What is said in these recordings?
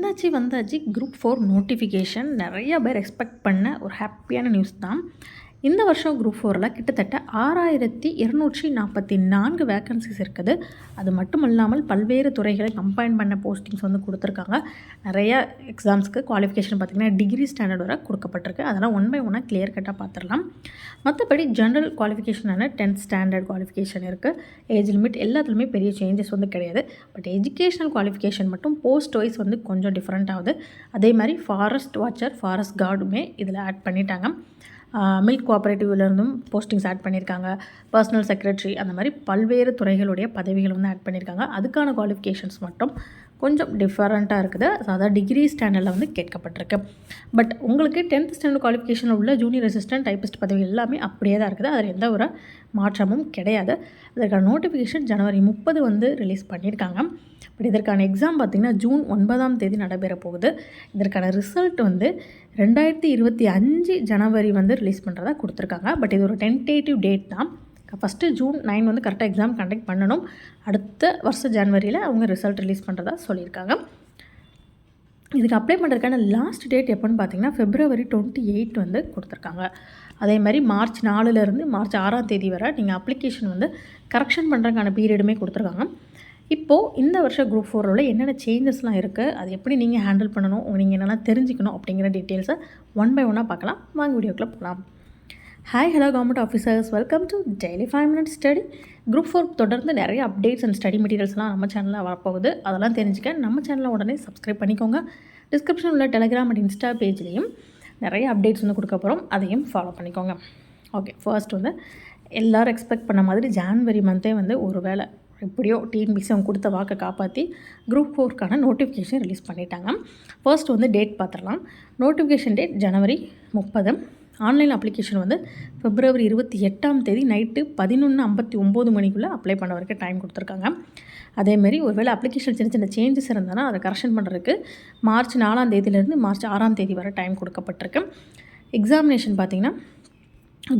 வந்தாச்சு வந்தாச்சு group four notification நிறைய பேர் எக்ஸ்பெக்ட் பண்ண ஒரு ஹாப்பியான நியூஸ் தான். இந்த வருஷம் குரூப் ஃபோரில் கிட்டத்தட்ட ஆறாயிரத்தி இருநூற்றி நாற்பத்தி நான்கு வேக்கன்சிஸ் இருக்குது. அது மட்டும் இல்லாமல் பல்வேறு துறைகளை கம்பைன் பண்ண போஸ்டிங்ஸ் வந்து கொடுத்துருக்காங்க. நிறைய எக்ஸாம்ஸ்க்கு குவாலிஃபிகேஷன் பார்த்திங்கன்னா டிகிரி ஸ்டாண்டர்ட் வரை கொடுக்கப்பட்டிருக்கு. அதெல்லாம் ஒன் பை ஒன்னாக கிளியர் கட்டாக பார்த்துடலாம். மற்றபடி ஜென்ரல் குவாலிஃபிகேஷனான டென்த் ஸ்டாண்டர்ட் குவாலிஃபிகேஷன் இருக்குது ஏஜ் லிமிட் எல்லாத்துலேயுமே பெரிய சேஞ்சஸ் வந்து கிடையாது. பட் எஜுகேஷனல் குவாலிஃபிகேஷன் மட்டும் போஸ்ட் வைஸ் வந்து கொஞ்சம் டிஃப்ரெண்ட் ஆகுது. அதே மாதிரி ஃபாரஸ்ட் வாட்சர் ஃபாரஸ்ட் கார்டுமே இதில் ஆட் பண்ணிட்டாங்க. மில்க் கோஆப்ரேட்டிவ்லேருந்தும் போஸ்டிங்ஸ் ஆட் பண்ணியிருக்காங்க பர்சனல் செக்ரட்டரி அந்த மாதிரி பல்வேறு துறைகளுடைய பதவிகள் வந்து ஆட் பண்ணியிருக்காங்க அதுக்கான குவாலிஃபிகேஷன்ஸ் மட்டும் கொஞ்சம் டிஃப்ரெண்ட்டாக இருக்குது. ஸோ அதான் டிகிரி ஸ்டாண்டர்டில் வந்து கேட்கப்பட்டிருக்கு. பட் உங்களுக்கு டென்த் ஸ்டாண்டர்ட் குவாலிஃபிகேஷனில் உள்ள ஜூனியர் அசிஸ்டன்ட் டைப்பிஸ்ட் பதவி எல்லாமே அப்படியே தான் இருக்குது. அதில் எந்த ஒரு மாற்றமும் கிடையாது. அதற்கான நோட்டிஃபிகேஷன் ஜனவரி முப்பது வந்து ரிலீஸ் பண்ணியிருக்காங்க. பட் இதற்கான எக்ஸாம் பார்த்திங்கன்னா ஜூன் ஒன்பதாம் தேதி நடைபெற போகுது. இதற்கான ரிசல்ட் வந்து ரெண்டாயிரத்தி இருபத்தி அஞ்சு ஜனவரி வந்து ரிலீஸ் பண்ணுறதா கொடுத்துருக்காங்க. பட் இது ஒரு டென்டேட்டிவ் டேட் தான். ஃபஸ்ட்டு ஜூன் நைன் வந்து கரெக்டாக எக்ஸாம் கண்டக்ட் பண்ணணும். அடுத்த வருஷம் ஜனவரியில் அவங்க ரிசல்ட் ரிலீஸ் பண்ணுறதா சொல்லியிருக்காங்க. இதுக்கு அப்ளை பண்ணுறதுக்கான லாஸ்ட் டேட் எப்போன்னு பார்த்தீங்கன்னா ஃபெப்ரவரி டுவெண்ட்டி எயிட் வந்து கொடுத்துருக்காங்க. அதே மாதிரி மார்ச் நாலுலேருந்து மார்ச் ஆறாம் தேதி வரை நீங்கள் அப்ளிகேஷன் வந்து கரெக்ஷன் பண்ணுறதுக்கான பீரியடுமே கொடுத்துருக்காங்க. இப்போது இந்த வருஷம் குரூப் ஃபோரில் என்னென்ன சேஞ்சஸ்லாம் இருக்குது அது எப்படி நீங்கள் ஹேண்டில் பண்ணணும் நீங்கள் என்னென்ன தெரிஞ்சுக்கணும் அப்படிங்கிற டீட்டெயில்ஸை ஒன் பை ஒன்னாக பார்க்கலாம். வாங்க வீடியோக்குள்ளே போகலாம் hi hello government officers welcome to daily five minutes study group four தொடர்ந்து நிறைய அப்டேட்ஸ் அண்ட் ஸ்டடி மெட்டீரியல்ஸ்லாம் நம்ம சேனலில் வரப்போகுது. அதெல்லாம் தெரிஞ்சுக்க நம்ம சேனலை உடனே சப்ஸ்கிரைப் பண்ணிக்கோங்க. டிஸ்கிரிப்ஷன் உள்ள டெலிகிராம் அண்ட் இன்ஸ்டா பேஜ்லேயும் நிறைய அப்டேட்ஸ் வந்து கொடுக்க போகிறோம் அதையும் ஃபாலோ பண்ணிக்கோங்க. ஓகே ஃபர்ஸ்ட் வந்து எல்லோரும் எக்ஸ்பெக்ட் பண்ண மாதிரி ஜான்வரி மந்த்தே வந்து ஒரு வேளை எப்படியோ டிஎன்பிசி அவங்க கொடுத்த வாக்கை காப்பாற்றி குரூப் ஃபோர்க்கான நோட்டிஃபிகேஷன் ரிலீஸ் பண்ணிட்டாங்க. ஃபர்ஸ்ட் வந்து டேட் பார்த்துடலாம். நோட்டிஃபிகேஷன் டேட் ஜனவரி முப்பது. ஆன்லைன் அப்ளிகேஷன் வந்து பிப்ரவரி இருபத்தி எட்டாம் தேதி நைட்டு பதினொன்று ஐம்பத்தி ஒம்பது மணிக்குள்ளே அப்ளை பண்ண வரைக்கும் டைம் கொடுத்துருக்காங்க. அதேமாரி ஒருவேளை அப்ளிகேஷன் சின்ன சின்ன சேஞ்சஸ் இருந்ததுன்னா அதை கரெக்ஷன் பண்ணுறதுக்கு மார்ச் நாலாம் தேதியிலேருந்து மார்ச் ஆறாம் தேதி வரை டைம் கொடுக்கப்பட்டிருக்கு. எக்ஸாமினேஷன் பார்த்திங்கன்னா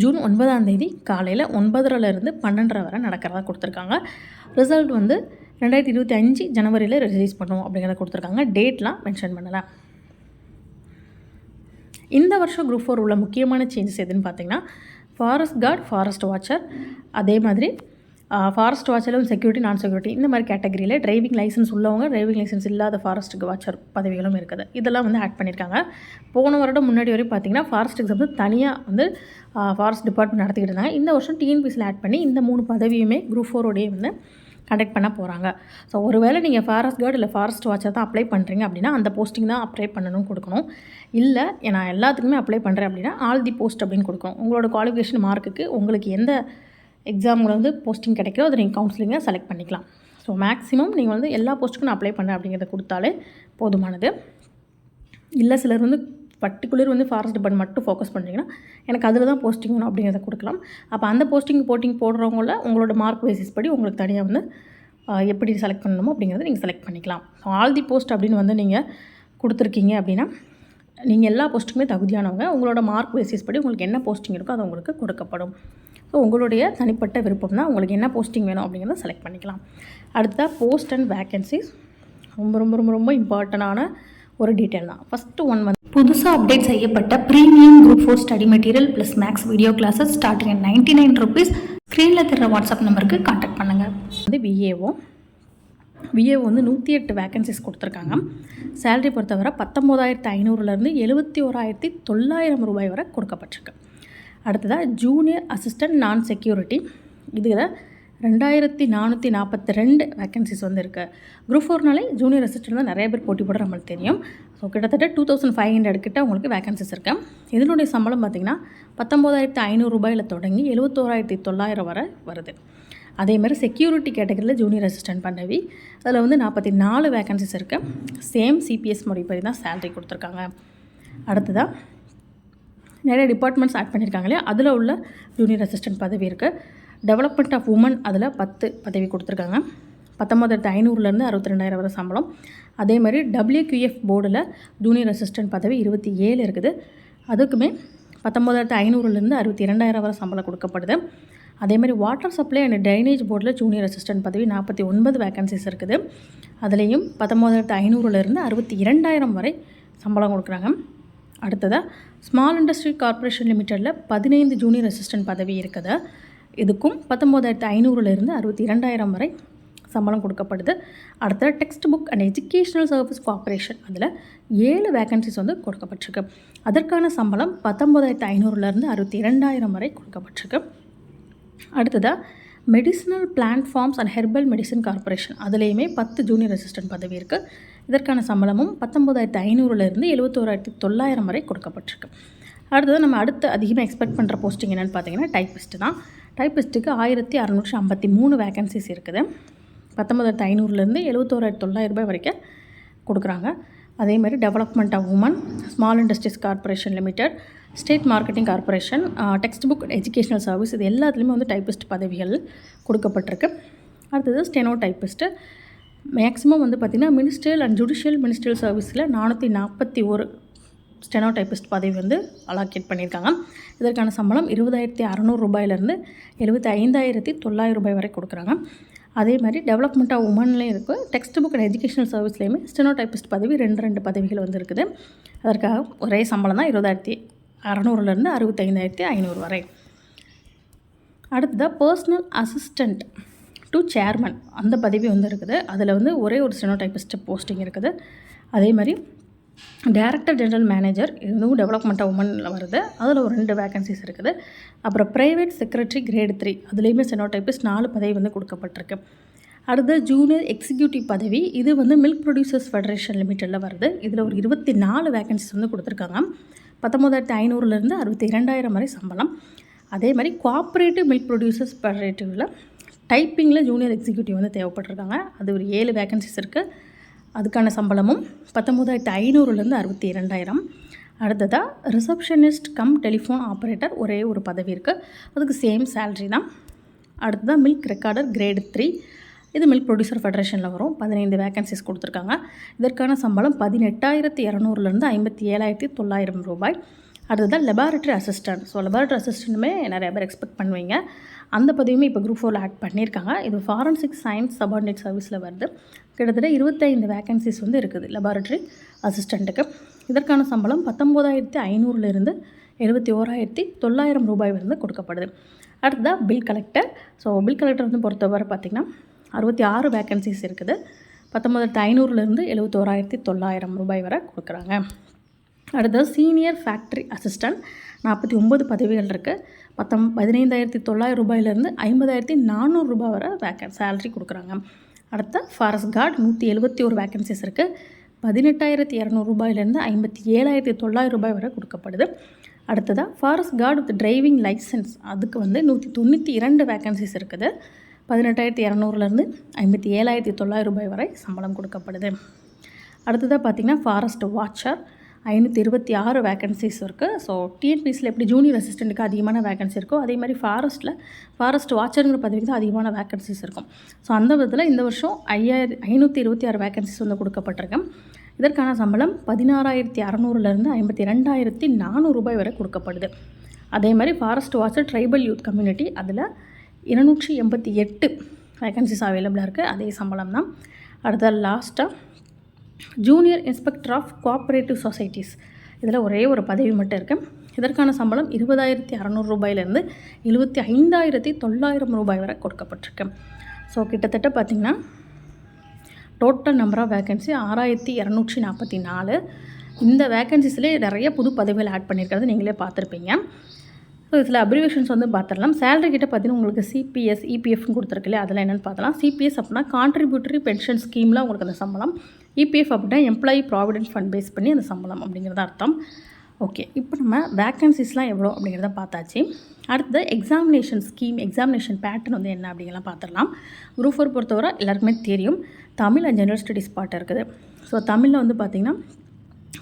ஜூன் ஒன்பதாம் தேதி காலையில் ஒன்பதரைலேருந்து பன்னெண்டரை வரை நடக்கிறதா கொடுத்துருக்காங்க. ரிசல்ட் வந்து ரெண்டாயிரத்தி இருபத்தி அஞ்சு ஜனவரியில் ரிலீஸ் பண்ணுவோம் அப்படிங்கிறத கொடுத்துருக்காங்க. டேட்லாம் மென்ஷன் பண்ணலை. இந்த வருஷம் குரூப் ஃபோர் உள்ள முக்கியமான சேஞ்சஸ் எதுன்னு பார்த்தீங்கன்னா ஃபாரஸ்ட் கார்டு ஃபாரஸ்ட் வாட்சர் அதே மாதிரி ஃபாரஸ்ட் வாட்சரும் செக்யூரிட்டி நான் செக்யூரிட்டி இந்த மாதிரி கேட்டகரியில் டிரைவிங் லைசன்ஸ் உள்ளவங்க டிரைவிங் லைசன்ஸ் இல்லாத ஃபாரஸ்ட் வாட்சர் பதவிகளும் இருக்குது. இதெல்லாம் வந்து ஆட் பண்ணியிருக்காங்க. போன வருடம் முன்னாடி வரையும் பார்த்தீங்கன்னா ஃபாரஸ்ட் எக்ஸாம் வந்து தனியாக வந்து ஃபாரஸ்ட் டிபார்ட்மெண்ட் நடத்திக்கிட்டு இருந்தாங்க. இந்த வருஷம் டிஎன்பிசியில் ஆட் பண்ணி இந்த மூணு பதவியுமே குரூப் ஃபோரோடையே வந்து கண்டக்ட் பண்ண போகிறாங்க ஸோ ஒருவேளை நீங்கள் ஃபாரஸ்ட் கார்டு இல்லை ஃபாரஸ்ட் வாட்சை தான் அப்ளை பண்ணுறீங்க அப்படின்னா அந்த போஸ்டிங் தான் அப்ளை பண்ணணும் கொடுக்கணும். இல்லை நான் எல்லாத்துக்குமே அப்ளை பண்ணுறேன் அப்படின்னா ஆல் தி போஸ்ட் அப்படின்னு கொடுக்கணும். உங்களோட குவாலிஃபிகேஷன் மார்க்குக்கு உங்களுக்கு எந்த எக்ஸாமில் வந்து போஸ்டிங் கிடைக்கிறோ அதை நீங்கள் கவுன்சிலிங்காக செலக்ட் பண்ணிக்கலாம். ஸோ மேக்ஸிமம் நீங்கள் வந்து எல்லா போஸ்ட்டுக்கும் நான் அப்ளை பண்ணேன் அப்படிங்கிறத கொடுத்தாலே போதுமானது. இல்லை சிலர் வந்து பர்டிகுலர் வந்து ஃபாரஸ்ட் டிபார்ட்மெண்ட் மட்டும் ஃபோக்கஸ் பண்ணுறீங்கன்னா எனக்கு அதில் தான் போஸ்டிங் வேணும் அப்படிங்கிறத கொடுக்கலாம். அப்போ அந்த போஸ்டிங் போட்டிங் போடுறவங்கள உங்களோட மார்க் பேசிஸ் படி உங்களுக்கு தனியாக வந்து எப்படி செலக்ட் பண்ணணுமோ அப்படிங்கிறத நீங்கள் செலக்ட் பண்ணிக்கலாம். ஸோ ஆல் தி போஸ்ட் அப்படின்னு வந்து நீங்கள் கொடுத்துருக்கீங்க அப்படின்னா நீங்கள் எல்லா போஸ்ட்டுக்குமே தகுதியானவங்க உங்களோட மார்க் பேசிஸ் படி உங்களுக்கு என்ன போஸ்டிங் இருக்கோ அது உங்களுக்கு கொடுக்கப்படும். ஸோ உங்களுடைய தனிப்பட்ட விருப்பம் தான் உங்களுக்கு என்ன போஸ்டிங் வேணும் அப்படிங்கிறத செலக்ட் பண்ணிக்கலாம். அடுத்ததாக போஸ்ட் அண்ட் வேக்கன்சிஸ் ரொம்ப ரொம்ப ரொம்ப ரொம்ப இம்பார்ட்டண்டான ஒரு டீட்டெயில் தான். ஃபஸ்ட்டு ஒன் வந்து புதுசாக அப்டேட் செய்யப்பட்ட premium group four study material plus max video classes starting at ninety nine rupees ஸ்க்ரீனில் தர வாட்ஸ்அப் நம்பருக்கு காண்டாக்ட் பண்ணுங்கள் வந்து விஏஓ விஏஓ வந்து நூற்றி எட்டு வேக்கன்சிஸ் கொடுத்துருக்காங்க. சேலரி பொறுத்தவரை பத்தொம்போதாயிரத்து ஐநூறுலேருந்து எழுபத்தி ஓராயிரத்தி தொள்ளாயிரம் ரூபாய் வரை கொடுக்கப்பட்டிருக்கு. அடுத்ததாக ஜூனியர் அசிஸ்டன்ட் நான் செக்யூரிட்டி இதில் ரெண்டாயிரத்தி நானூற்றி நாற்பத்தி ரெண்டு வேக்கன்சிஸ் வந்து இருக்குது குரூப் ஃபோர்னாலே ஜூனியர் அசிஸ்டன்ட் தான் நிறைய பேர் போட்டி போட நம்மளுக்கு தெரியும். ஸோ கிட்டத்தட்ட டூ தௌசண்ட் ஃபைவ் ஹண்ட்ரட் கிட்ட உங்களுக்கு வேகன்சிஸ் இருக்குது இதனுடைய சம்பளம் பார்த்திங்கன்னா பத்தொம்போதாயிரத்து ஐநூறு ரூபாயில் தொடங்கி எழுபத்தோராயிரத்தி தொள்ளாயிரம் வரை வருது. அதேமாதிரி செக்யூரிட்டி கேட்டகரியில் ஜூனியர் அசிஸ்டன்ட் பண்ணவி அதில் வந்து நாற்பத்தி நாலு வேக்கன்சிஸ் இருக்குது சேம் சிபிஎஸ் முறைப்படி தான் சேலரி கொடுத்துருக்காங்க. அடுத்ததாக நிறைய டிபார்ட்மெண்ட்ஸ் ஆட் பண்ணியிருக்காங்க இல்லையா? அதில் உள்ள ஜூனியர் அசிஸ்டன்ட் பதவி இருக்குது டெவலப்மெண்ட் ஆஃப் உமன் அதில் பத்து பதவி கொடுத்துருக்காங்க. பத்தொம்பதாயிரத்து ஐநூறுலேருந்து அறுபத்தி ரெண்டாயிரம் வரை சம்பளம். அதே மாதிரி டபிள்யூக்யூஎஃப் போர்டில் ஜூனியர் அசிஸ்டன்ட் பதவி இருபத்தி ஏழு இருக்குது. அதுக்குமே பத்தொம்பதாயிரத்து ஐநூறுலேருந்து அறுபத்தி இரண்டாயிரம் வரை சம்பளம் கொடுக்கப்படுது. அதேமாதிரி வாட்டர் சப்ளை அண்ட் ட்ரைனேஜ் போர்டில் ஜூனியர் அசிஸ்டன்ட் பதவி நாற்பத்தி ஒன்பது வேகன்சிஸ் இருக்குது. அதுலேயும் பத்தொம்போதாயிரத்து ஐநூறுலேருந்து அறுபத்தி இரண்டாயிரம் வரை சம்பளம் கொடுக்குறாங்க. அடுத்ததாக ஸ்மால் இண்டஸ்ட்ரி கார்ப்பரேஷன் லிமிட்டடில் பதினைந்து ஜூனியர் அசிஸ்டன்ட் பதவி இருக்குது. இதுக்கும் பத்தொம்போதாயிரத்து ஐநூறுலேருந்து அறுபத்தி இரண்டாயிரம் வரை சம்பளம் கொடுக்கப்படுது. அடுத்த text book and educational service corporation அதில் ஏழு வேகன்சிஸ் வந்து கொடுக்கப்பட்டிருக்கு. அதற்கான சம்பளம் பத்தொம்போதாயிரத்து ஐநூறுலேருந்து அறுபத்தி இரண்டாயிரம் வரை கொடுக்கப்பட்டிருக்கு. அடுத்ததாக medicinal plant farms and herbal medicine corporation அதுலேயுமே பத்து ஜூனியர் அசிஸ்டன்ட் பதவி இருக்குது இதற்கான சம்பளமும் பத்தொம்போதாயிரத்து ஐநூறுலேருந்து எழுபத்தோராயிரத்தி தொள்ளாயிரம் வரை கொடுக்கப்பட்டிருக்கு. அடுத்தது நம்ம அடுத்து அதிகமாக எக்ஸ்பெக்ட் பண்ணுற போஸ்டிங் என்னென்னு பார்த்தீங்கன்னா டைப்பிஸ்ட்டு தான். டைப்பிஸ்ட்டுக்கு ஆயிரத்தி அறநூற்றி ஐம்பத்தி மூணு வேகன்சிஸ் இருக்குது. பத்தொம்பதாயிரத்து ஐநூறுலேருந்து எழுபத்தோராயிரத்தி தொள்ளாயிரம் ரூபாய் வரைக்கும் கொடுக்குறாங்க. அதேமாதிரி development of women small industries corporation limited state marketing corporation text book educational service இது எல்லாத்துலேயுமே வந்து டைப்பிஸ்ட் பதவிகள் கொடுக்கப்பட்டிருக்கு. அடுத்தது ஸ்டெனோ டைப்பிஸ்ட்டு மேக்ஸிமம் வந்து பார்த்திங்கன்னா மினிஸ்ட்ரியல் அண்ட் ஜுடிஷியல் மினிஸ்ட்ரியல் சர்வீஸில் நானூற்றி நாற்பத்தி ஒரு ஸ்டெனோ டைப்பிஸ்ட் பதவி வந்து அலாக்கேட் பண்ணியிருக்காங்க. இதற்கான சம்பளம் இருபதாயிரத்தி அறநூறு ரூபாயிலேருந்து எழுபத்தி ஐந்தாயிரத்தி தொள்ளாயிரம் ரூபாய் வரை கொடுக்குறாங்க. அதே மாதிரி டெவலப்மெண்ட் ஆஃப் உமன்லேயும் இருக்குது டெக்ஸ்ட் புக் அண்ட் எஜுகேஷனல் சர்வீஸ்லேயுமே ஸ்டெனோ டைப்பிஸ்ட் பதவி ரெண்டு ரெண்டு பதவிகள் வந்து இருக்குது அதற்காக ஒரே சம்பளம் தான் இருபதாயிரத்தி அறநூறுலேருந்து அறுபத்தைந்தாயிரத்தி ஐநூறு வரை. அடுத்ததாக பர்சனல் அசிஸ்டண்ட் டு சேர்மன் அந்த பதவி வந்து இருக்குது அதில் வந்து ஒரே ஒரு ஸ்டெனோ டைப்பிஸ்ட் போஸ்டிங் இருக்குது. அதே மாதிரி டைரக்டர் ஜெனரல் மேனேஜர் இதுவும் டெவலப்மெண்ட் உமனில் வருது. அதில் ஒரு ரெண்டு வேகன்சிஸ் இருக்குது. அப்புறம் ப்ரைவேட் செக்ரட்டரி கிரேட் த்ரீ அதுலேயுமே செனோடைப்பிஸ்ட் நாலு பதவி வந்து கொடுக்கப்பட்டிருக்கு. அடுத்து ஜூனியர் எக்ஸிக்யூட்டிவ் பதவி இது வந்து மில்க் ப்ரொடியூசர்ஸ் ஃபெடரேஷன் லிமிட்டடில் வருது. இதில் ஒரு இருபத்தி நாலு வேகன்சிஸ் வந்து கொடுத்துருக்காங்க. பத்தொம்போதாயிரத்தி ஐநூறுலேருந்து அறுபத்தி இரண்டாயிரம் வரை சம்பளம். அதே மாதிரி கோஆப்ரேட்டிவ் மில்க் ப்ரொடியூசர்ஸ் ஃபெடரேட்டிவில் டைப்பிங்கில் ஜூனியர் எக்ஸிக்யூட்டிவ் வந்து தேவைப்பட்டிருக்காங்க. அது ஒரு ஏழு வேகன்சிஸ் இருக்குது அதுக்கான சம்பளமும் பத்தொம்போதாயிரத்து ஐநூறுலேருந்து அறுபத்தி இரண்டாயிரம். அடுத்ததாக ரிசப்ஷனிஸ்ட் கம் டெலிஃபோன் ஆப்ரேட்டர் ஒரே ஒரு பதவி இருக்குது அதுக்கு சேம் சேல்ரி தான். அடுத்ததாக மில்க் ரெக்கார்டர் கிரேடு த்ரீ இது மில்க் ப்ரொடியூசர் ஃபெடரேஷனில் வரும். பதினைந்து வேகன்சிஸ் கொடுத்துருக்காங்க. இதற்கான சம்பளம் பதினெட்டாயிரத்தி இரநூறுலேருந்து ஐம்பத்தி ஏழாயிரத்தி தொள்ளாயிரம் ரூபாய். அடுத்ததான் லெபார்ட்ரி அசிஸ்டன்ட் ஸோ லெபார்ட்ரி அசிஸ்டண்ட்டுமே நிறைய பேர் எக்ஸ்பெக்ட் பண்ணுவீங்க. அந்த பதவியுமே இப்போ குரூப் ஃபோரில் ஆட் பண்ணியிருக்காங்க. இது ஃபாரன்சிக் சயின்ஸ் சபார்டினேட் சர்வீஸில் வருது. கிட்டத்தட்ட இருபத்தைந்து வேகன்சிஸ் வந்து இருக்குது. லெபார்ட்ரி அசிஸ்டண்ட்டுக்கு இதற்கான சம்பளம் பத்தொம்போதாயிரத்தி ஐநூறுலேருந்து எழுபத்தி ஓராயிரத்தி தொள்ளாயிரம் ரூபாய் வந்து கொடுக்கப்படுது. அடுத்ததாக bill collector so bill collector வந்து பொறுத்தவரை பார்த்திங்கன்னா அறுபத்தி ஆறு வேக்கன்சிஸ் இருக்குது பத்தொம்பதாயிரத்து ஐநூறுலேருந்து எழுபத்தோராயிரத்தி தொள்ளாயிரம் ரூபாய் வரை கொடுக்குறாங்க. அடுத்தது சீனியர் ஃபேக்ட்ரி அசிஸ்டண்ட் நாற்பத்தி ஒம்பது பதவிகள் இருக்குது பத்தம் பதினைந்தாயிரத்தி தொள்ளாயிரம் ரூபாயிலேருந்து ஐம்பதாயிரத்தி நானூறு ரூபாய் வரை வேக்கன் சேலரி கொடுக்குறாங்க. அடுத்த ஃபாரஸ்ட் கார்டு நூற்றி எழுபத்தி ஒரு வேக்கன்சிஸ் இருக்குது பதினெட்டாயிரத்தி இரநூறு ரூபாயிலேருந்து ஐம்பத்தி ஏழாயிரத்தி தொள்ளாயிரம் ரூபாய் வரை கொடுக்கப்படுது. அடுத்ததாக forest guard with driving licence அதுக்கு வந்து நூற்றி தொண்ணூற்றி இரண்டு வேக்கன்சிஸ் இருக்குது. பதினெட்டாயிரத்தி இரநூறுலேருந்து ஐம்பத்தி ஏழாயிரத்தி தொள்ளாயிரம் ரூபாய் வரை சம்பளம் கொடுக்கப்படுது. அடுத்ததாக பார்த்திங்கன்னா ஃபாரஸ்ட் வாட்சர் ஐநூற்றி இருபத்தி ஆறு வேகன்சிஸ் இருக்குது ஸோ டிஎன்பிசியில் எப்படி ஜூனியர் அசிஸ்டண்ட்டுக்கு அதிகமான வேகன்சி இருக்கோ அதே மாதிரி ஃபாரஸ்ட்டில் ஃபாரஸ்ட் வாட்சருங்கிற பதவிக்கு தான் அதிகமான வேக்கன்சிஸ் இருக்கும். ஸோ அந்த விதத்தில் இந்த வருஷம் ஐயாயிர ஐநூற்றி இருபத்தி ஆறு வேக்கன்சிஸ் வந்து கொடுக்கப்பட்டிருக்கு. இதற்கான சம்பளம் பதினாறாயிரத்தி அறநூறுலேருந்து ஐம்பத்தி ரெண்டாயிரத்தி நானூறு ரூபாய் வரை கொடுக்கப்படுது. அதே மாதிரி forest watcher tribal youth community அதில் இருநூற்றி எண்பத்தி எட்டு வேக்கன்சிஸ் அவைலபிளாக இருக்குது அதே சம்பளம் தான். அடுத்த லாஸ்ட்டாக junior inspector of cooperative societies இதில் ஒரே ஒரு பதவி மட்டும் இருக்குது இதற்கான சம்பளம் இருபதாயிரத்தி அறநூறு ரூபாயிலேருந்து எழுபத்தி ஐந்தாயிரத்தி தொள்ளாயிரம் ரூபாய் வரை கொடுக்கப்பட்டிருக்கு. ஸோ கிட்டத்தட்ட பார்த்திங்கன்னா டோட்டல் நம்பர் ஆஃப் வேகன்சி ஆறாயிரத்தி இரநூற்றி நாற்பத்தி நாலு. இந்த வேகன்சிஸ்லேயே நிறைய புது பதவிகள் ஆட் பண்ணியிருக்கிறது நீங்களே பார்த்துருப்பீங்க. ஸோ இதில் அப்ரிவேஷன்ஸ் வந்து பார்த்துடலாம். சேலரி கிட்ட பார்த்தீங்கன்னா உங்களுக்கு சிபிஎஸ் இபிஎஃப்னு கொடுத்துருக்குல்ல அதெல்லாம் என்னென்னு பார்த்தலாம் சிபிஎஸ் அப்படின்னா கான்ட்ரிபியூட்டரி பென்ஷன் ஸ்கீமில் உங்களுக்கு அந்த சம்பளம். இபிஎஃப் அப்படின்னா எம்ப்ளாயி ப்ராவிடென்ட் ஃபண்ட் பேஸ் பண்ணி அந்த சம்பளம் அப்படிங்கிறத அர்த்தம். ஓகே இப்போ நம்ம வேக்கன்சிஸ்லாம் எவ்வளோ அப்படிங்கிறத பார்த்தாச்சு. அடுத்தது எக்ஸாமினேஷன் ஸ்கீம் எக்ஸாமினேஷன் பேட்டர்ன் வந்து என்ன அப்படிங்கலாம் பார்த்துடலாம். குரூப் ஃபோர் பொறுத்தவரை எல்லாருக்குமே தெரியும். தமிழ் அண்ட் ஜென்ரல் ஸ்டடீஸ் பாட்டு இருக்குது. ஸோ தமிழில் வந்து பார்த்திங்கன்னா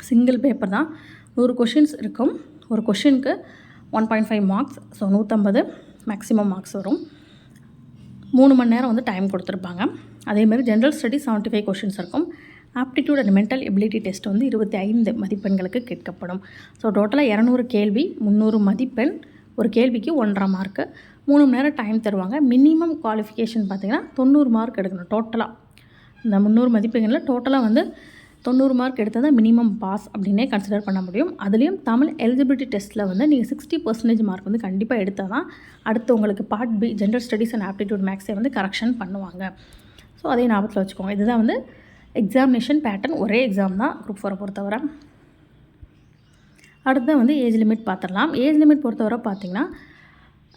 சிங்கிள் பேப்பர் தான். நூறு கொஷின்ஸ் இருக்கும். ஒரு கொஷினுக்கு one point five marks so நூற்றம்பது மேக்ஸிமம் மார்க்ஸ் வரும். மூணு மணி நேரம் வந்து டைம் கொடுத்துருப்பாங்க. அதேமாதிரி general study seventy five questions இருக்கும். Aptitude and mental ability test வந்து இருபத்தி ஐந்து மதிப்பெண்களுக்கு கேட்கப்படும். ஸோ டோட்டலாக இரநூறு கேள்வி முந்நூறு மதிப்பெண் ஒரு கேள்விக்கு ஒன்றரை மார்க்கு மூணு மணி நேரம் டைம் தருவாங்க. மினிமம் குவாலிஃபிகேஷன் பார்த்தீங்கன்னா தொண்ணூறு மார்க் எடுக்கணும் டோட்டலாக இந்த முந்நூறு மதிப்பெண்களில் டோட்டலாக வந்து தொண்ணூறு மார்க் எடுத்தால் தான் மினிமம் பாஸ் அப்படின்னே கன்சிடர் பண்ண முடியும். அதுலேயும் தமிழ் எலிஜிபிலிட்டி டெஸ்ட்டில் வந்து நீங்கள் சிக்ஸ்டி பர்சன்டேஜ் மார்க் வந்து கண்டிப்பாக எடுத்தால் தான் அடுத்து உங்களுக்கு part B general studies and aptitude மேக்ஸை வந்து கரெக்ஷன் பண்ணுவாங்க. ஸோ அதே ஞாபகத்தில் வச்சுக்கோங்க. இதுதான் வந்து எக்ஸாமினேஷன் பேட்டர்ன் ஒரே எக்ஸாம் தான் குரூப் ஃபோரை பொறுத்தவரை. அடுத்து வந்து ஏஜ் லிமிட் பார்த்துடலாம். ஏஜ் லிமிட் பொறுத்தவரை பார்த்திங்கன்னா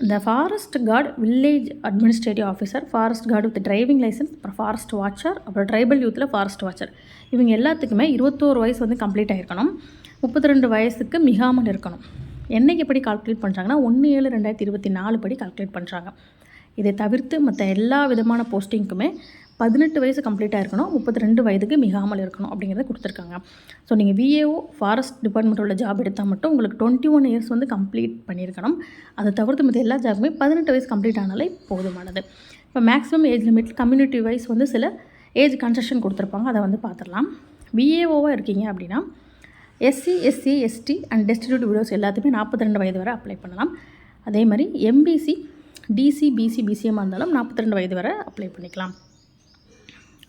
இந்த forest guard village administrative officer forest guard with driving licence அப்புறம் ஃபாரஸ்ட் வாட்சர் அப்புறம் ட்ரைபல் யூத்தில் ஃபாரஸ்ட் வாட்சர் இவங்க எல்லாத்துக்குமே இருபத்தோரு வயசு வந்து கம்ப்ளீட் ஆகிருக்கணும் முப்பத்தி ரெண்டு வயசுக்கு மிகாமல் இருக்கணும். என்றைக்கு எப்படி கால்குலேட் பண்ணுறாங்கன்னா ஒன்று ஏழு ரெண்டாயிரத்தி இருபத்தி நாலு படி கால்குலேட் பண்ணுறாங்க இதை தவிர்த்து மற்ற எல்லா விதமான போஸ்டிங்க்குமே பதினெட்டு வயசு கம்ப்ளீட்டாக இருக்கணும் முப்பத்தி ரெண்டு வயதுக்கு மிகாமல் இருக்கணும் அப்படிங்கிறத கொடுத்துருக்காங்க. ஸோ நீங்கள் விஏஓ ஃபாரஸ்ட் டிபார்ட்மெண்ட்டோட ஜாப் எடுத்தால் மட்டும் உங்களுக்கு டுவெண்ட்டி ஒன் இயர்ஸ் வந்து கம்ப்ளீட் பண்ணியிருக்கணும். அதை தவிர்த்து மற்ற எல்லா ஜாபுமே பதினெட்டு வயசு கம்ப்ளீட் ஆனாலே போதுமானது. இப்போ maximum age limit community wise வந்து சில ஏஜ் கன்செஷன் கொடுத்துருப்பாங்க. அதை வந்து பார்த்துடலாம். விஏஓவாக இருக்கீங்க அப்படின்னா SC SC ST and destitute widows எல்லாத்துக்குமே நாற்பத்தி ரெண்டு வயது வரை அப்ளை பண்ணலாம். அதே மாதிரி எம்பிசி டிசி பிசி பிசிஎம்மாக இருந்தாலும் நாற்பத்தி ரெண்டு வயது வரை அப்ளை பண்ணிக்கலாம்.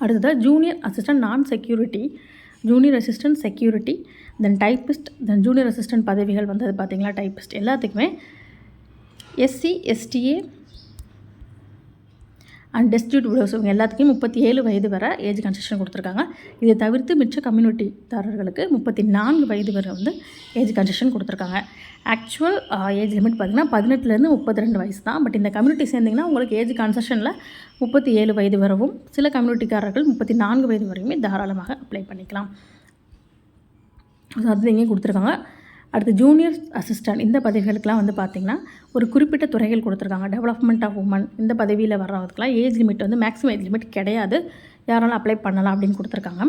அடுத்ததாக junior assistant non security junior assistant security then typist then junior assistant பதவிகள் வந்தது பார்த்திங்களா டைப்பிஸ்ட் எல்லாத்துக்குமே SC STA and destitute widows இவங்க எல்லாத்துக்கும் முப்பத்தி ஏழு வயது வரை ஏஜ் கன்செஷன் கொடுத்துருக்காங்க. இதை தவிர்த்து மிச்ச கம்யூனிட்டிதாரர்களுக்கு முப்பத்தி நான்கு வயது வரை வந்து ஏஜ் கன்செஷன் கொடுத்துருக்காங்க. ஆக்சுவல் ஏஜ் uh, லிமிட் பார்த்திங்கன்னா பதினெட்டுலேருந்து முப்பத்தி ரெண்டு வயசு தான். பட் இந்த கம்யூனிட்டி சேர்ந்திங்கன்னா உங்களுக்கு ஏஜ் கன்செஷனில் முப்பத்தி ஏழு வயது வரவும் சில கம்யூனிட்டிக்காரர்கள் முப்பத்தி நான்கு வயது வரையுமே தாராளமாக அப்ளை பண்ணிக்கலாம். ஸோ அது இங்கே கொடுத்துருக்காங்க. அடுத்து ஜூனியர் அசிஸ்டன்ட் இந்த பதவிகளுக்கெலாம் வந்து பார்த்திங்கன்னா ஒரு குறிப்பிட்ட துறைகள் கொடுத்துருக்காங்க. டெவலப்மெண்ட் ஆஃப் உமன் இந்த பதவியில் வர்றவங்களுக்குலாம் ஏஜ் லிமிட் வந்து மேக்ஸிமம் ஏஜ் லிமிட் கிடையாது. யாராலும் அப்ளை பண்ணலாம் அப்படின்னு கொடுத்துருக்காங்க.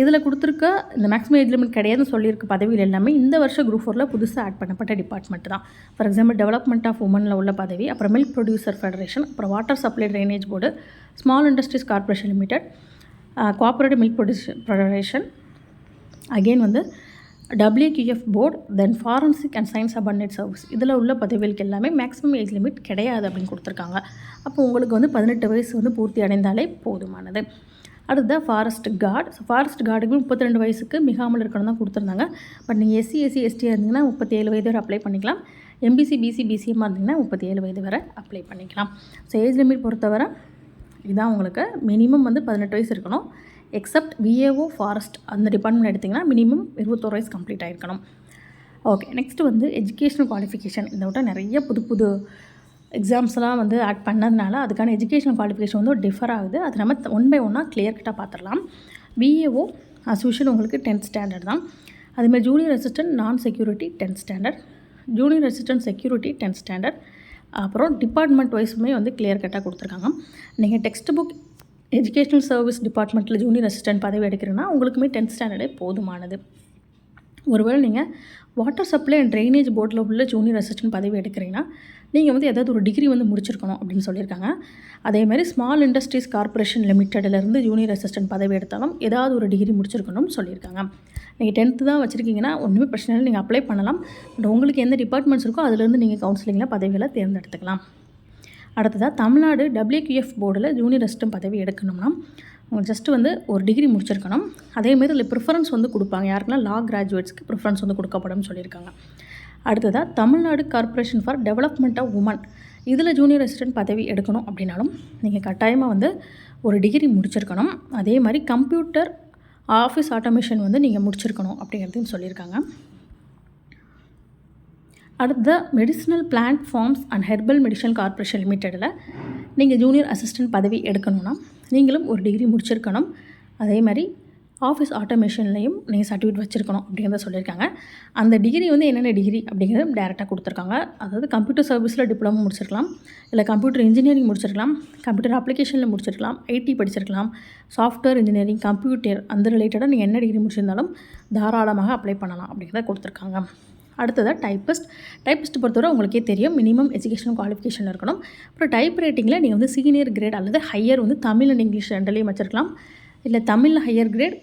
இதில் கொடுத்துருக்க இந்த மேக்ஸிமம் ஏஜ் லிமிட் கிடையாதுன்னு சொல்லியிருக்க பதவியில் எல்லாமே இந்த வருஷம் குரூப் ஃபோரில் புதுசாக ஆட் பண்ணப்பட்ட டிபார்ட்மெண்ட் தான். ஃபார் எக்ஸாம்பிள் டெவலப்மெண்ட் ஆஃப் உமனில் உள்ள பதவி அப்புறம் மில்க் ப்ரொடியூசர் ஃபெடரேஷன் அப்புறம் water supply drainage board small industries corporation limited cooperative milk producer federation again வந்து WQF board then forensic and science அபண்டேட் service இதில் உள்ள பதவிகளுக்கு எல்லாமே மேக்ஸிமம் ஏஜ் லிமிட் கிடையாது அப்படின்னு கொடுத்துருக்காங்க. அப்போ உங்களுக்கு வந்து பதினெட்டு வயசு வந்து பூர்த்தி அடைந்தாலே போதுமானது. அடுத்தது ஃபாரஸ்ட் கார்டு ஸோ ஃபாரஸ்ட் கார்டுக்கு முப்பத்தி ரெண்டு வயசுக்கு மிகாமல் இருக்கணும் தான் கொடுத்துருந்தாங்க. பட் நீங்கள் எஸ்சி எஸ்சி எஸ்டியாக இருந்தீங்கன்னா முப்பத்தேழு வயது வரை அப்ளை பண்ணிக்கலாம். எம்பிசி பிசி பிசிஎம்மாக இருந்தீங்கன்னா முப்பத்தி ஏழு வயது வரை அப்ளை பண்ணிக்கலாம். ஸோ ஏஜ் லிமிட் பொறுத்தவரை இதான் உங்களுக்கு மினிமம் வந்து பதினெட்டு வயசு இருக்கணும். எக்ஸப்ட் விஏஓ ஃபாரஸ்ட் அந்த டிபார்ட்மெண்ட் எடுத்திங்கன்னா மினிமம் இருபத்தோரு வயசு கம்ப்ளீட் ஆகிருக்கணும் ஓகே நெக்ஸ்ட்டு வந்து எஜுகேஷனல் குவாலிஃபிகேஷன் இதை விட நிறைய புது புது எக்ஸாம்ஸ்லாம் வந்து ஆட் பண்ணதுனால அதுக்கான எஜுகேஷனல் குவாலிஃபிகேஷன் வந்து டிஃபர் ஆகுது. அது நம்ம ஒன் பை ஒன்னாக கிளியர் கிட்டாக பார்த்துடலாம் பிஏஓ அஸ் யூஷுவல் உங்களுக்கு டென்த் ஸ்டாண்டர்ட் தான். அதுமாதிரி junior assistant non security tenth standard junior assistant security tenth standard அப்புறம் டிபார்ட்மெண்ட் வைஸுமே வந்து கிளியர் கட்டாக கொடுத்துருக்காங்க. நீங்கள் டெக்ஸ்ட் புக் எஜுகேஷ்னல் சர்வீஸ் டிபார்ட்மெண்ட்டில் ஜூனியர் அசிஸ்டன்ட் பதவி எடுக்கிறீங்கன்னா உங்களுக்குமே டென்த் ஸ்டாண்டர்டே போதுமானது. ஒருவேளை நீங்கள் வாட்டர் சப்ளை அண்ட் ட்ரைனேஜ் போர்டில் உள்ள ஜூனியர் அசிஸ்டன்ட் பதவி எடுக்கிறீங்கன்னா நீங்கள் வந்து ஏதாவது ஒரு டிகிரி வந்து முடிச்சிருக்கணும் அப்படின்னு சொல்லியிருக்காங்க. அதே மாதிரி ஸ்மால் இண்டஸ்ட்ரீஸ் கார்பரேஷன் லிமிட்டடிலேருந்து ஜூனியர் அசிஸ்டன்ட் பதவி எடுத்தாலும் ஏதாவது ஒரு டிகிரி முடிச்சிருக்கணும்னு சொல்லியிருக்காங்க. நீங்கள் டென்த்து தான் வச்சுருக்கீங்கன்னா ஒன்றுமே பிரச்சனை இல்லை நீங்கள் அப்ளை பண்ணலாம். பட் உங்களுக்கு எந்த டிபார்ட்மெண்ட்ஸ் இருக்கோ அதுலேருந்து நீங்கள் கவுன்சிலிங்கில் பதவிகளை தேர்ந்தெடுத்துக்கலாம். அடுத்ததாக தமிழ்நாடு டபிள்யூக்யூஎஃப் போர்டில் ஜூனியர் அசிஸ்டன்ட் பதவி எடுக்கணும்னா ஜஸ்ட்டு வந்து ஒரு டிகிரி முடிச்சிருக்கணும். அதேமாரி அதில் ப்ரிஃபரன்ஸ் வந்து கொடுப்பாங்க. யாருக்குன்னா லா கிராஜுவேட்ஸ்க்கு ப்ரிஃபரன்ஸ் வந்து கொடுக்கப்படும் சொல்லியிருக்காங்க. அடுத்ததாக Tamil Nadu corporation for development of women இதில் ஜூனியர் அசிஸ்டன்ட் பதவி எடுக்கணும் அப்படின்னாலும் நீங்கள் கட்டாயமாக வந்து ஒரு டிகிரி முடிச்சிருக்கணும். அதே மாதிரி கம்ப்யூட்டர் ஆஃபீஸ் ஆட்டோமேஷன் வந்து நீங்கள் முடிச்சிருக்கணும் அப்படிங்கிறதையும் சொல்லியிருக்காங்க. அடுத்த medicinal plant farms and herbal medicine corporation லிமிட்டடில் நீங்கள் ஜூனியர் அசிஸ்டன்ட் பதவி எடுக்கணும்னா நீங்களும் ஒரு டிகிரி முடிச்சிருக்கணும். அதே மாதிரி ஆஃபீஸ் ஆட்டோமேஷன்லேயும் நீங்கள் சர்டிஃபிகேட் வச்சுருக்கணும் அப்படிங்கிறத சொல்லியிருக்காங்க. அந்த டிகிரி வந்து என்னென்ன டிகிரி அப்படிங்கிறத டேரெக்டாக கொடுத்துருக்காங்க. அதாவது கம்ப்யூட்டர் சர்வீஸில் டிப்ளமோ முடிச்சிருக்கலாம். இல்லை கம்ப்யூட்டர் இன்ஜினியரிங் முடிச்சிருக்கலாம். கம்ப்யூட்டர் அப்ளிகேஷனில் முடிச்சிருக்கலாம். ஐடி படிச்சிருக்கலாம். சாஃப்ட்வேர் இன்ஜினியரிங் கம்ப்யூட்டர் அந்த ரிலேட்டடாக நீங்கள் என்ன டிகிரி முடிச்சிருந்தாலும் தாராளமாக அப்ளை பண்ணலாம் அப்படிங்கிறத கொடுத்துருக்காங்க. அடுத்ததாக டைப்பிஸ்ட் டைப்பிஸ்ட் பொறுத்தவரை உங்களுக்கே தெரியும். மினிமம் எஜுகேஷன் குவாலிஃபிகேஷன் இருக்கணும். அப்புறம் டைப் ரைட்டிங்கில் நீங்கள் வந்து சீனியர் கிரேட் அல்லது ஹையர் வந்து தமிழ் அண்ட் இங்கிலீஷ் ரெண்டுலேயும் வச்சுருக்கலாம். இல்லை தமிழில் ஹையர் கிரேட்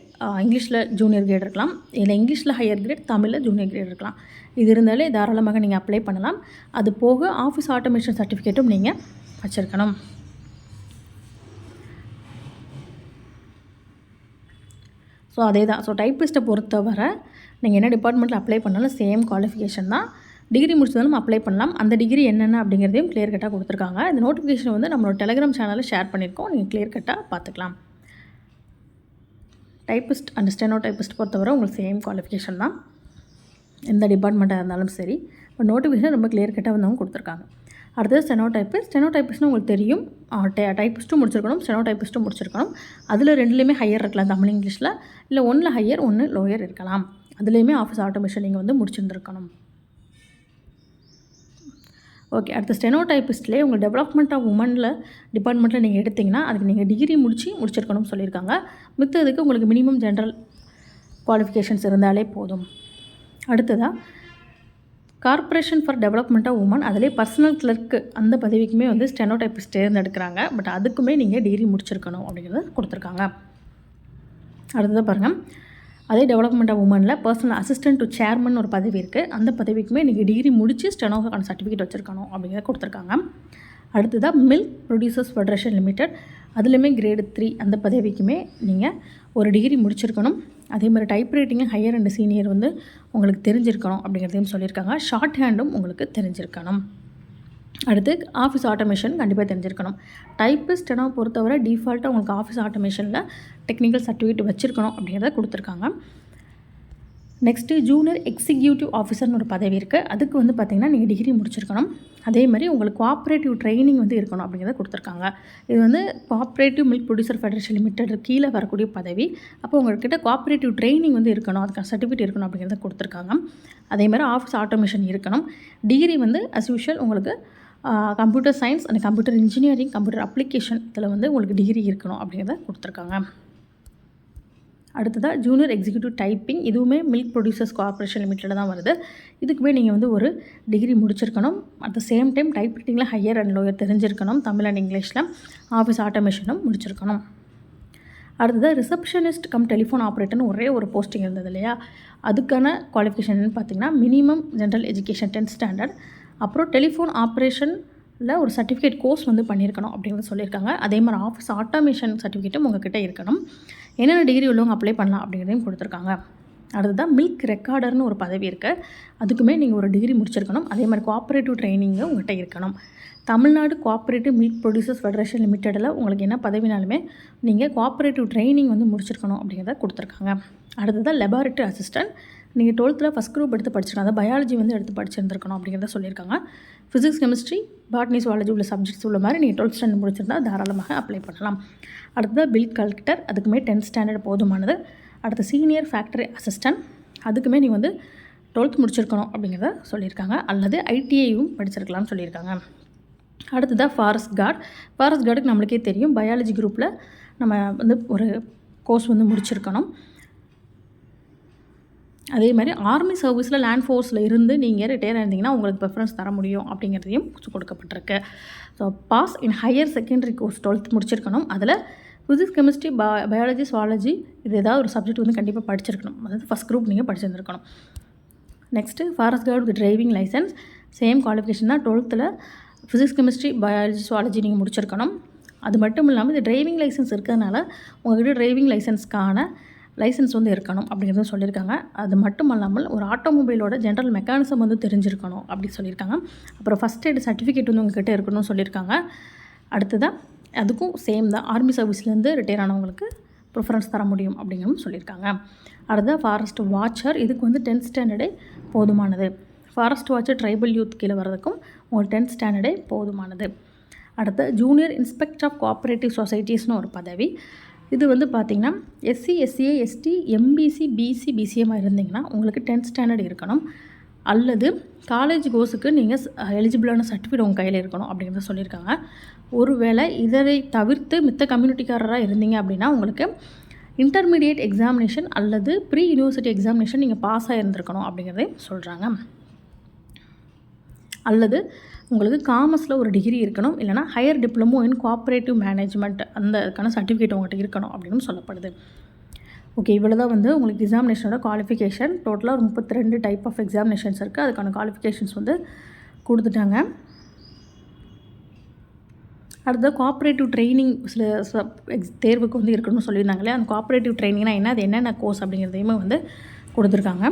இங்கிலீஷில் ஜூனியர் கிரேட் இருக்கலாம். இல்லை இங்கிலீஷில் ஹையர் கிரேட் தமிழில் ஜூனியர் கிரேட் இருக்கலாம். இது இருந்தாலே தாராளமாக நீங்கள் அப்ளை பண்ணலாம். அது போக ஆஃபீஸ் ஆட்டோமேஷன் சர்டிஃபிகேட்டும் நீங்கள் வச்சுருக்கணும். ஸோ அதே தான் ஸோ டைப்பிஸ்ட்டை பொறுத்தவரை நீங்கள் என்ன டிபார்ட்மெண்ட்டில் அப்ளை பண்ணாலும் சேம் குவாலிஃபிகேஷன் தான். டிகிரி முடிச்சதாலும் அப்ளை பண்ணலாம். அந்த டிகிரி என்னென்ன அப்படிங்கிறதையும் கிளியர் கட்டாக கொடுத்துருக்காங்க. இந்த நோட்டிஃபிகேஷன் வந்து நம்மளோட டெலிகிராம் சேனலில் ஷேர் பண்ணியிருக்கோம். நீங்கள் கிளியர் கட்டாக பார்த்துக்கலாம். டைப்பிஸ்ட் அண்ட் ஸ்டெனோ டைப்பிஸ்ட் பொறுத்தவரை உங்களுக்கு சேம் குவாலிஃபிகேஷன் தான். எந்த டிபார்ட்மெண்ட்டாக இருந்தாலும் சரி. இப்போ நோட்டிஃபிகேஷன் ரொம்ப கிளியர் கட்டாக வந்தவங்க கொடுத்துருக்காங்க. அடுத்தது ஸ்டெனோ டைப்பிஸ்ட் ஸ்டெனோ டைப்பிஸ்ட்னு உங்களுக்கு தெரியும். டைப்பிஸ்ட்டும் முடிச்சிருக்கணும். ஸ்டெனோ டைப்பிஸ்ட்டும் முடிச்சிருக்கணும். அதில் ரெண்டுலேயுமே ஹையர் இருக்கலாம். தமிழ் இங்கிலீஷில். இல்லை ஒன்றில் ஹையர் ஒன்று லோயர் இருக்கலாம். அதுலேயுமே ஆஃபீஸ் ஆட்டோமேஷன் நீங்கள் வந்து முடிச்சிருந்துருக்கணும். ஓகே அடுத்த ஸ்டெனோடைபிஸ்ட்லேயே உங்கள் டெவலப்மெண்ட் ஆஃப் உமனில் டிபார்ட்மெண்ட்டில் நீங்கள் எடுத்திங்கன்னா அதுக்கு நீங்கள் டிகிரி முடித்து முடிச்சிருக்கணும்னு சொல்லியிருக்காங்க. மித்ததுக்கு உங்களுக்கு மினிமம் ஜென்ரல் குவாலிஃபிகேஷன்ஸ் இருந்தாலே போதும். அடுத்ததாக corporation for development of women அதிலே பர்சனல் கிளர்க்கு அந்த பதவிக்குமே வந்து ஸ்டெனோடைபிஸ்ட் தேர்ந்தெடுக்கிறாங்க. பட் அதுக்குமே நீங்கள் டிகிரி முடிச்சிருக்கணும் அப்படிங்கிறத கொடுத்துருக்காங்க. அடுத்ததாக பாருங்கள் அதே டெவலப்மெண்ட் ஆஃப் உமனில் பர்சனல் அசிஸ்டன்ட் டு சேர்மன் ஒரு பதவி இருக்குது அந்த பதவிக்குமே நீங்கள் டிகிரி முடித்து ஸ்டெனோக்கான சர்டிஃபிகேட் வச்சுருக்கணும் அப்படிங்கிறத கொடுத்துருக்காங்க. அடுத்ததாக மில்க் ப்ரொடியூசர்ஸ் ஃபெடரேஷன் லிமிடெட் அதுலேயுமே கிரேடு த்ரீ அந்த பதவிக்குமே நீங்கள் ஒரு டிகிரி முடிச்சிருக்கணும். அதே மாதிரி type writing higher and senior வந்து உங்களுக்கு தெரிஞ்சிருக்கணும் அப்படிங்கிறதையும் சொல்லியிருக்காங்க. ஷார்ட் ஹேண்டும் உங்களுக்கு தெரிஞ்சிருக்கணும். அடுத்து ஆஃபீஸ் ஆட்டோமேஷன் கண்டிப்பாக தெரிஞ்சிருக்கணும். டைப்பிஸ்டனை பொறுத்தவரை டிஃபால்ட்டாக உங்களுக்கு ஆஃபீஸ் ஆட்டோமேஷனில் டெக்னிக்கல் சர்டிஃபிகேட் வச்சுருக்கணும் அப்படிங்கிறத கொடுத்துருக்காங்க. நெக்ஸ்ட்டு ஜூனியர் எக்ஸிக்யூட்டிவ் ஆஃபீஸர்னு ஒரு பதவி இருக்குது அதுக்கு வந்து பார்த்திங்கன்னா நீங்கள் டிகிரி முடிச்சிருக்கணும். அதே மாதிரி உங்களுக்கு கோஆப்ரேட்டிவ் ட்ரைனிங் வந்து இருக்கணும் அப்படிங்கிறத கொடுத்துருக்காங்க. இது வந்து cooperative milk producer federation limited கீழே வரக்கூடிய பதவி. அப்போ உங்கள்கிட்ட கோஆப்ரேட்டிவ் ட்ரைனிங் வந்து இருக்கணும். அதுக்கான சர்டிஃபிகேட் இருக்கணும் அப்படிங்கிறத கொடுத்துருக்காங்க. அதே மாதிரி ஆஃபீஸ் ஆட்டோமேஷன் இருக்கணும். டிகிரி வந்து அஸ் யூஷுவல் உங்களுக்கு computer science and computer engineering computer application இதில் வந்து உங்களுக்கு டிகிரி இருக்கணும் அப்படிங்கிறத கொடுத்துருக்காங்க. அடுத்ததாக ஜூனியர் எக்ஸிக்யூட்டிவ் டைப்பிங் இதுவுமே மில்க் ப்ரொடியூசர்ஸ் கார்பரேஷன் லிமிட்டடில் தான் வருது. இதுக்குமே நீங்கள் வந்து ஒரு டிகிரி முடிச்சிருக்கணும். At the same time type ரைட்டிங்கில் higher and lower தெரிஞ்சிருக்கணும். தமிழ் அண்ட் இங்கிலீஷில் ஆஃபீஸ் ஆட்டோமேஷனும் முடிச்சிருக்கணும். அடுத்ததாக ரிசப்ஷனிஸ்ட் கம் டெலிஃபோன் ஆப்ரேட்டர்னு ஒரே ஒரு போஸ்டிங் இருந்தது இல்லையா? அதுக்கான குவாலிஃபிகேஷன் பார்த்தீங்கன்னா minimum general education tenth standard அப்புறம் டெலிஃபோன் ஆப்ரேஷனில் ஒரு சர்டிஃபிகேட் கோர்ஸ் வந்து பண்ணியிருக்கணும் அப்படின்னு சொல்லியிருக்காங்க. அதே மாதிரி ஆஃபீஸ் ஆட்டோமேஷன் சர்டிஃபிகேட்டும் உங்ககிட்ட இருக்கணும். என்னென்ன டிகிரி உள்ளவங்க அப்ளை பண்ணலாம் அப்படிங்கிறதையும் கொடுத்துருக்காங்க. அடுத்ததான் மில்க் ரெக்கார்டர்னு ஒரு பதவி இருக்குது அதுக்குமே நீங்கள் ஒரு டிகிரி முடிச்சிருக்கணும். அதே மாதிரி கோஆப்ரேட்டிவ் ட்ரைனிங்கும் உங்கள்கிட்ட இருக்கணும். Tamil Nadu cooperative milk producers federation லிமிட்டடில் உங்களுக்கு என்ன பதவினாலுமே நீங்கள் கோஆப்ரேட்டிவ் ட்ரைனிங் வந்து முடிச்சிருக்கணும் அப்படிங்கிறத கொடுத்துருக்காங்க. அடுத்ததான் லெபார்ட்டரி அசிஸ்டன்ட் நீங்கள் டுவெல்த்தில் ஃபஸ்ட் குரூப் எடுத்து படிச்சிருக்காங்க அதாவது பயாலஜி வந்து எடுத்து படிச்சிருந்துருக்கணும் அப்படிங்கிறத சொல்லியிருக்காங்க. ஃபிசிக்ஸ் கெமிஸ்ட்ரி பாட்னி சுவாலஜி உள்ள சப்ஜெக்ட்ஸ் உள்ள மாதிரி நீங்கள் டுவெல்த் ஸ்டாண்டர்ட் முடிச்சிருந்தா தாராளமாக அப்ளை பண்ணலாம். அடுத்தது பில் கலெக்டர் அதுக்குமே டென்த் ஸ்டாண்டர்ட் போதுமானது. அடுத்து சீனியர் ஃபேக்டரி அசிஸ்டன்ட் அதுக்குமே நீங்கள் வந்து டுவெல்த் முடிச்சிருக்கணும் அப்படிங்கிறத சொல்லியிருக்காங்க. அல்லது ஐடிஐயும் படிச்சிருக்கலாம்னு சொல்லியிருக்காங்க. அடுத்ததாக ஃபாரஸ்ட் கார்டு ஃபாரஸ்ட் கார்டுக்கு நம்மளுக்கே தெரியும். பயாலஜி குரூப்பில் நம்ம வந்து ஒரு கோர்ஸ் வந்து முடிச்சிருக்கணும். அதே மாதிரி ஆர்மி சர்வீஸில் லேண்ட் ஃபோர்ஸில் இருந்து நீங்கள் ரிட்டையர் ஆயிருந்தீங்கன்னா உங்களுக்கு ப்ரிஃபரன்ஸ் தர முடியும் அப்படிங்கிறதையும் கொடுக்கப்பட்டிருக்கு. So pass in higher secondary course twelfth முடிச்சிருக்கணும். அதில் ஃபிசிக்ஸ் கெமிஸ்ட்ரி பா பயாலஜி சுவாலஜி இது ஏதாவது ஒரு சப்ஜெக்ட் வந்து கண்டிப்பாக படிச்சிருக்கணும். அதாவது ஃபஸ்ட் குரூப் நீங்கள் படிச்சிருந்துருக்கணும். Next forest guard with driving licence same qualification தான் டுவெல்த்தில் ஃபிசிக்ஸ் கெமிஸ்ட்ரி பயாலஜி சுவாலஜி நீங்கள் முடிச்சிருக்கணும். அது மட்டும் இல்லாமல் இது டிரைவிங் லைசன்ஸ் இருக்கிறதுனால உங்கள்கிட்ட டிரைவிங் லைசன்ஸ்க்கான லைசன்ஸ் வந்து இருக்கணும் அப்படிங்கிறத சொல்லியிருக்காங்க. அது மட்டும் இல்லாமல் ஒரு ஆட்டோமொபைலோட ஜென்ரல் மெக்கானிசம் வந்து தெரிஞ்சிருக்கணும் அப்படி சொல்லியிருக்காங்க. அப்புறம் ஃபஸ்ட் எய்டு சர்டிஃபிகேட் வந்து உங்ககிட்ட இருக்கணும்னு சொல்லியிருக்காங்க. அடுத்ததாக அதுக்கும் சேம் தான். ஆர்மி சர்வீஸ்லேருந்து ரிட்டையர் ஆனவங்களுக்கு ப்ரிஃபரன்ஸ் தர முடியும் அப்படிங்கிறதும் சொல்லியிருக்காங்க. அடுத்தது ஃபாரஸ்ட் வாட்சர் இதுக்கு வந்து டென்த் ஸ்டாண்டர்டே போதுமானது. ஃபாரஸ்ட் வாட்சர் ட்ரைபல் யூத் கீழே வர்றதுக்கும் ஒரு டென்த் ஸ்டாண்டர்டே போதுமானது. அடுத்த ஜூனியர் இன்ஸ்பெக்டர் ஆஃப் கோஆப்ரேட்டிவ் சொசைட்டிஸ்னு ஒரு பதவி. இது வந்து பார்த்திங்கன்னா SC SCA ST MBC BC பிசிஎம்மாக இருந்தீங்கன்னா உங்களுக்கு டென்த் ஸ்டாண்டர்ட் இருக்கணும். அல்லது காலேஜ் கோர்ஸுக்கு நீங்கள் எலிஜிபிளான சர்டிஃபிகேட் உங்கள் கையில் இருக்கணும் அப்படிங்கிறத சொல்லியிருக்காங்க. ஒருவேளை இதனை தவிர்த்து மித்த கம்யூனிட்டிக்காரராக இருந்தீங்க அப்படின்னா உங்களுக்கு இன்டர்மீடியேட் எக்ஸாமினேஷன் அல்லது ப்ரீ யூனிவர்சிட்டி எக்ஸாமினேஷன் நீங்கள் பாஸ் ஆகிருந்துருக்கணும் அப்படிங்கிறதையும் சொல்கிறாங்க அல்லது உங்களுக்கு காமர்ஸில் ஒரு டிகிரி இருக்கணும். இல்லைனா higher diploma in cooperative management அந்த அதுக்கான சர்டிஃபிகேட் உங்கள்கிட்ட இருக்கணும் அப்படின்னு சொல்லப்படுது. ஓகே இவ்வளோ தான் வந்து உங்களுக்கு எக்ஸாமினேஷனோட குவாலிஃபிகேஷன் டோட்டலாக ஒரு முப்பத்தி ரெண்டு டைப் ஆஃப் எக்ஸாமினேஷன்ஸ் இருக்குது அதுக்கான குவாலிஃபிகேஷன்ஸ் வந்து கொடுத்துட்டாங்க. அடுத்த கோஆப்ரேட்டிவ் ட்ரைனிங் சில எக்ஸ் தேர்வுக்கு வந்து இருக்கணும்னு சொல்லியிருந்தாங்களே அந்த கோஆப்ரேட்டிவ் ட்ரைனிங்னா என்ன? அது என்னென்ன கோர்ஸ் அப்படிங்கிறதையுமே வந்து கொடுத்துருக்காங்க.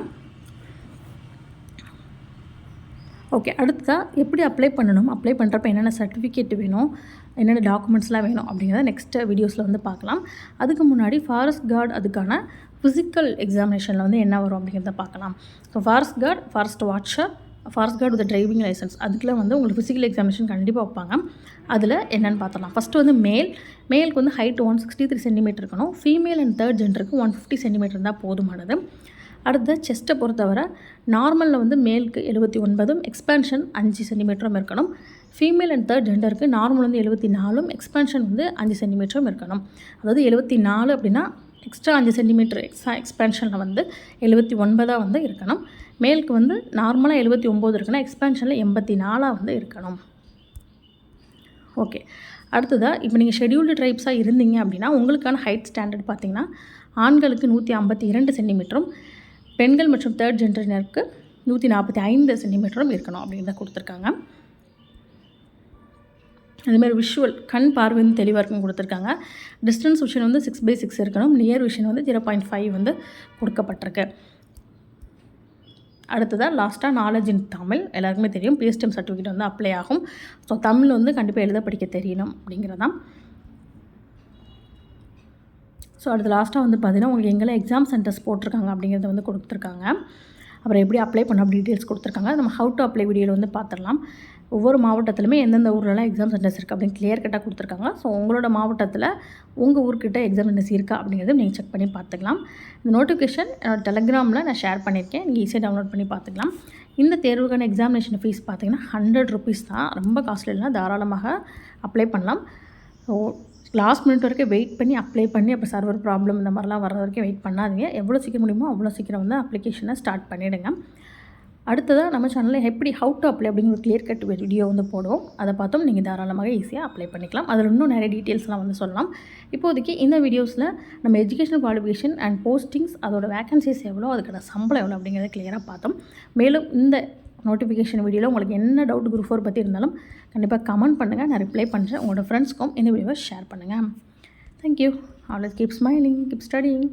ஓகே அடுத்ததாக எப்படி அப்ளை பண்ணணும்? அப்ளை பண்ணுறப்ப என்னென்ன சர்டிஃபிகேட் வேணும்? என்னென்ன டாக்குமெண்ட்ஸ்லாம் வேணும்? அப்படிங்கிறத நெக்ஸ்ட் வீடியோஸில் வந்து பார்க்கலாம். அதுக்கு முன்னாடி ஃபாரஸ்ட் கார்டு அதுக்கான ஃபிசிக்கல் எக்ஸாமினேஷனில் வந்து என்ன வரும் அப்படிங்கிறத பார்க்கலாம். So forest guard forest watcher forest guard with driving licence அதுக்குள்ள வந்து உங்களுக்கு ஃபிசிக்கல் எக்ஸாமினேஷன் கண்டிப்பாக வைப்பாங்க. அதில் என்னென்னு பார்த்தலாம் ஃபஸ்ட்டு வந்து மேல் மேலுக்கு வந்து height one sixty three centimetre இருக்கணும் ஃபீமேல் அண்ட் தேர்ட் ஜெண்டருக்கு ஒன் ஃபிஃப்டி சென்டிமீட்டர் இருந்தால் போதுமானது. அடுத்த செஸ்ட்டை பொறுத்தவரை நார்மலில் வந்து மேலுக்கு எழுபத்தி ஒன்பதும் எக்ஸ்பேன்ஷன் அஞ்சு சென்டிமீட்டரும் இருக்கணும். ஃபீமேல் அண்ட் தேர்ட் ஜெண்டருக்கு நார்மல் வந்து எழுபத்தி நாலும் எக்ஸ்பேன்ஷன் வந்து அஞ்சு சென்டிமீட்டரும் இருக்கணும். அதாவது எழுபத்தி நாலு அப்படின்னா எக்ஸ்ட்ரா அஞ்சு சென்டிமீட்டர் எக்ஸ்ட்ரா எக்ஸ்பேன்ஷனில் வந்து எழுபத்தி ஒன்பதாக வந்து இருக்கணும். மேலுக்கு வந்து நார்மலாக எழுபத்தி ஒம்பது இருக்குன்னா எக்ஸ்பேன்ஷனில் எண்பத்தி நாலாக வந்து இருக்கணும். ஓகே அடுத்ததாக இப்போ நீங்கள் ஷெட்யூல்டு ட்ரைப்ஸாக இருந்தீங்க அப்படின்னா உங்களுக்கான ஹைட் ஸ்டாண்டர்ட் பார்த்தீங்கன்னா ஆண்களுக்கு நூற்றி ஐம்பத்தி இரண்டு சென்டிமீட்டரும் பெண்கள் மற்றும் தேர்ட் ஜென்டரினருக்கு நூற்றி நாற்பத்தி ஐந்து சென்டிமீட்டரும் இருக்கணும் அப்படின்னு தான் கொடுத்துருக்காங்க. அதுமாதிரி விஷுவல் கண் பார்வை வந்து தெளிவாக இருக்கும் கொடுத்துருக்காங்க. டிஸ்டன்ஸ் விஷன் வந்து சிக்ஸ் பை சிக்ஸ் இருக்கணும். நியர் விஷன் வந்து ஜீரோ பாயிண்ட் ஃபைவ் வந்து கொடுக்கப்பட்டிருக்கு. அடுத்ததாக லாஸ்ட்டாக நாலேஜ் இன் தமிழ். எல்லாருக்குமே தெரியும். பிஎஸ்டிஎம் சர்டிஃபிகேட் வந்து அப்ளை ஆகும். ஸோ தமிழ் வந்து கண்டிப்பாக எழுத படிக்க தெரியணும் அப்படிங்கிறதான் ஸோ அடுத்து லாஸ்ட்டாக வந்து பார்த்தீங்கன்னா உங்களுக்கு எங்கெல்லாம் எக்ஸாம் சென்டர்ஸ் போட்டிருக்காங்க அப்படிங்கிறத வந்து கொடுத்துருக்காங்க. அப்புறம் எப்படி அப்ளை பண்ண டீட்டெயில்ஸ் கொடுத்துருக்காங்க. நம்ம ஹவு டு அப்ளை வீடியோவில் வந்து பார்த்துடலாம். ஒவ்வொரு மாவட்டத்திலுமே எந்தெந்த ஊர்லலாம் எக்ஸாம் சென்டர்ஸ் இருக்குது அப்படின்னு கிளியர் கட்டாக கொடுத்துருக்காங்க. ஸோ உங்களோட மாவட்டத்தில் உங்கள் ஊர்கிட்ட எக்ஸாம் சென்டர்ஸ் இருக்கா அப்படிங்கிறத நீங்கள் செக் பண்ணி பார்த்துக்கலாம். இந்த நோட்டிஃபிகேஷன் என்னோட டெலகிராமில் நான் ஷேர் பண்ணியிருக்கேன். நீங்கள் ஈஸியாக டவுன்லோட் பண்ணி பார்த்துக்கலாம். இந்த தேர்வுக்கான எக்ஸாமினேஷன் ஃபீஸ் பார்த்தீங்கன்னா ஹண்ட்ரட் ருபீஸ் தான். ரொம்ப காஸ்ட்லி இல்லைனா தாராளமாக அப்ளை பண்ணலாம். ஸோ லாஸ்ட் மினிட் வரைக்கும் வெயிட் பண்ணி அப்ளை பண்ணி அப்போ சர்வர் ப்ராப்ளம் இந்த மாதிரிலாம் வர வரைக்கும் வெயிட் பண்ணாதீங்க. எவ்வளோ சீக்கிரம் முடியுமோ அவ்வளோ சீக்கிரம் வந்து அப்ளிகேஷனை ஸ்டார்ட் பண்ணிவிடுங்க அடுத்ததாக நம்ம சேனலில் எப்படி ஹவு டு அப்ளை அப்படிங்கிற ஒரு கிளியர் கட் வீடியோ வந்து போடுவோம். அதை பார்த்தோம் நீங்கள் தாராளமாக ஈஸியாக அப்ளை பண்ணிக்கலாம். அதில் இன்னும் நிறைய டீட்டெயில்ஸ்லாம் வந்து சொல்லலாம். இப்போதைக்கு இந்த வீடியோஸில் நம்ம எஜுகேஷனல் குவாலிஃபிகேஷன் அண்ட் போஸ்டிங்ஸ் அதோட வேகன்சிஸ் எவ்வளோ அதுக்கான சம்பளம் எவ்வளோ அப்படிங்கிறத கிளியராக பார்த்தோம். மேலும் இந்த நோட்டிஃபிகேஷன் வீடியோவில் உங்களுக்கு என்ன டவுட் குரூப் ஃபோர் பற்றி இருந்தாலும் கண்டிப்பாக கமெண்ட் பண்ணுங்கள் நான் ரிப்ளை பண்ணுறேன் உங்களோட ஃப்ரெண்ட்ஸ்க்கும் இந்த வீடியோவை ஷேர் பண்ணுங்கள் thank you always keep smiling keep studying